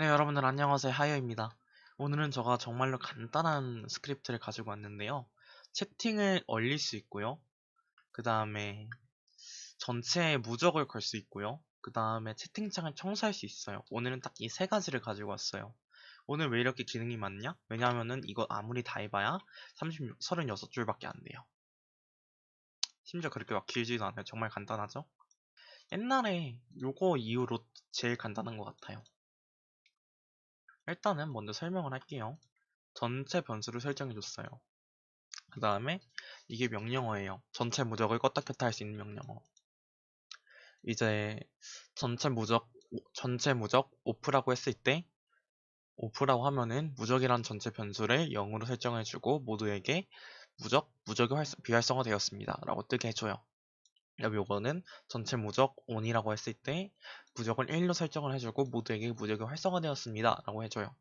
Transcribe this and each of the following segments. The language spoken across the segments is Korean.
네, 여러분들 안녕하세요. 하이어입니다. 오늘은 제가 정말로 간단한 스크립트를 가지고 왔는데요. 채팅을 얼릴 수 있고요. 그 다음에 전체에 무적을 걸 수 있고요. 그 다음에 채팅창을 청소할 수 있어요. 오늘은 딱 이 세 가지를 가지고 왔어요. 오늘 왜 이렇게 기능이 많냐? 왜냐하면은 이거 아무리 다 해봐야 36, 36줄밖에 안 돼요. 심지어 그렇게 막 길지도 않아요. 정말 간단하죠? 옛날에 요거 이후로 제일 간단한 것 같아요. 일단은 먼저 설명을 할게요. 전체 변수를 설정해줬어요. 그 다음에 이게 명령어예요. 전체 무적을 껐다 켰다 할 수 있는 명령어. 이제 전체 무적 전체 무적 오프라고 했을 때 오프라고 하면은 무적이란 전체 변수를 0으로 설정해주고 모두에게 무적 무적이 활성, 비활성화 되었습니다. 라고 뜨게 해줘요. 요거는 전체 무적 on이라고 했을 때 무적을 1로 설정을 해주고 모두에게 무적이 활성화되었습니다. 라고 해줘요.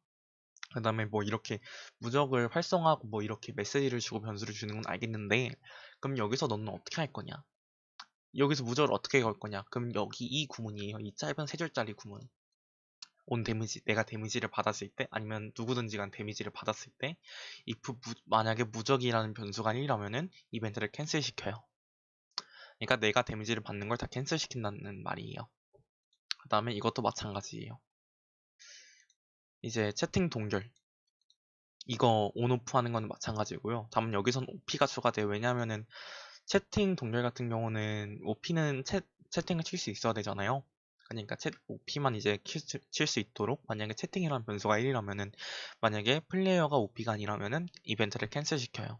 그 다음에 뭐 이렇게 무적을 활성화하고 뭐 이렇게 메시지를 주고 변수를 주는 건 알겠는데 그럼 여기서 너는 어떻게 할 거냐? 여기서 무적을 어떻게 걸 거냐? 그럼 여기 이 구문이에요. 이 짧은 세 줄짜리 구문. 온 데미지, 내가 데미지를 받았을 때, 아니면 누구든지 간 데미지를 받았을 때, if 무, 만약에 무적이라는 변수가 1이라면은 이벤트를 캔슬시켜요. 그러니까 내가 데미지를 받는 걸 다 캔슬시킨다는 말이에요. 그 다음에 이것도 마찬가지예요. 이제 채팅 동결. 이거 온오프 하는 건 마찬가지고요. 다만 여기선 OP가 추가돼요. 왜냐면은 채팅 동결 같은 경우는 OP는 채, 채팅을 칠 수 있어야 되잖아요. 그러니까 채, OP만 이제 칠 수 있도록 만약에 채팅이라는 변수가 1이라면은 만약에 플레이어가 OP가 아니라면은 이벤트를 캔슬시켜요.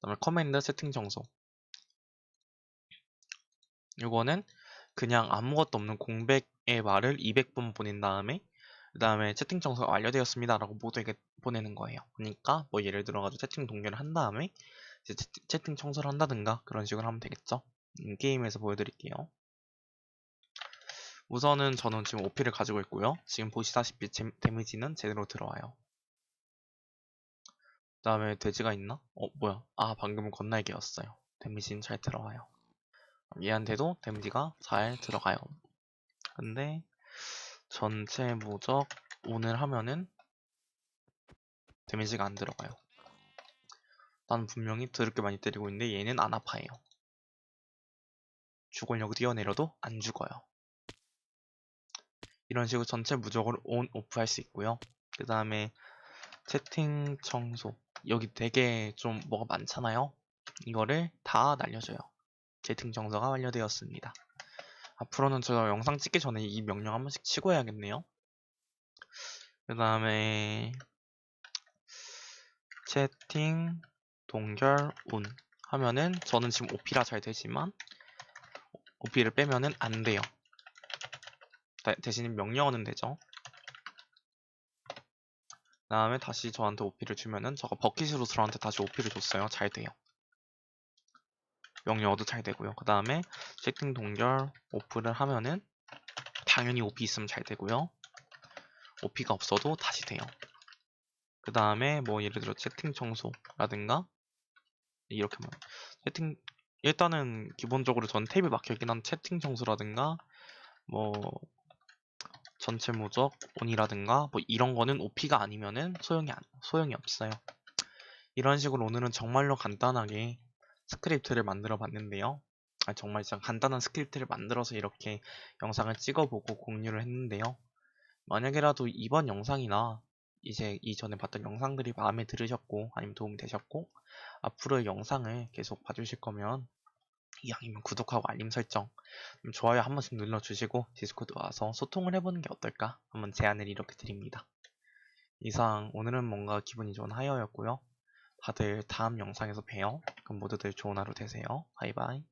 그 다음에 커맨드 세팅 정소. 이거는 그냥 아무것도 없는 공백의 말을 200번 보낸 다음에 그 다음에 채팅 정서가 완료되었습니다 라고 모두에게 보내는 거예요. 그러니까 뭐 예를 들어가지고 채팅 동결을 한 다음에 이제 채, 팅 청소를 한다든가 그런 식으로 하면 되겠죠? 음, 게임에서 보여드릴게요. 우선은 저는 지금 OP를 가지고 있고요. 지금 보시다시피 제, 데미지는 제대로 들어와요. 그 다음에 돼지가 있나? 어 뭐야? 아 방금은 건날개였어요. 데미지는 잘 들어와요 얘한테도 데미지가 잘 들어가요. 근데 전체 무적 오늘 하면은 데미지가 안 들어가요. 난 분명히 드럽게 많이 때리고 있는데 얘는 안 아파해요. 죽으려고 뛰어내려도 안 죽어요. 이런 식으로 전체 무적을 온, 오프 할 수 있고요. 그 다음에 채팅 청소. 여기 되게 좀 뭐가 많잖아요. 이거를 다 날려줘요. 채팅 정서가 완료되었습니다. 앞으로는 저 영상 찍기 전에 이 명령 한 번씩 치고 해야겠네요. 그 다음에 채팅 동결 운 하면은 저는 지금 OP라 잘 되지만 OP를 빼면은 안 돼요. 대신에 명령어는 되죠. 그 다음에 다시 저한테 OP를 주면은 저거 버킷으로 저한테 다시 OP를 줬어요. 잘 돼요. 명령어도 잘 되고요. 그 다음에 채팅 동결 오프를 하면은 당연히 OP 있으면 잘 되고요. OP가 없어도 다시 돼요. 그 다음에 뭐 예를 들어 채팅 청소라든가 이렇게 하면 채팅 일단은 기본적으로 전 탭이 막혀있긴 한 채팅 청소라든가 뭐 전체 무적 온이라든가 뭐 이런 거는 OP가 아니면은 소용이 안, 소용이 없어요. 이런 식으로 오늘은 정말로 간단하게 스크립트를 만들어 봤는데요. 아, 정말 진짜 간단한 스크립트를 만들어서 이렇게 영상을 찍어보고 공유를 했는데요. 만약에라도 이번 영상이나 이제 이전에 봤던 영상들이 마음에 들으셨고 아니면 도움이 되셨고 앞으로의 영상을 계속 봐주실 거면 이왕이면 구독하고 알림 설정 좋아요 한 번씩 눌러주시고 디스코드 와서 소통을 해보는 게 어떨까 한번 제안을 이렇게 드립니다. 이상 오늘은 뭔가 기분이 좋은 하이어였고요. 다들 다음 영상에서 봬요. 그럼 모두들 좋은 하루 되세요. 바이바이.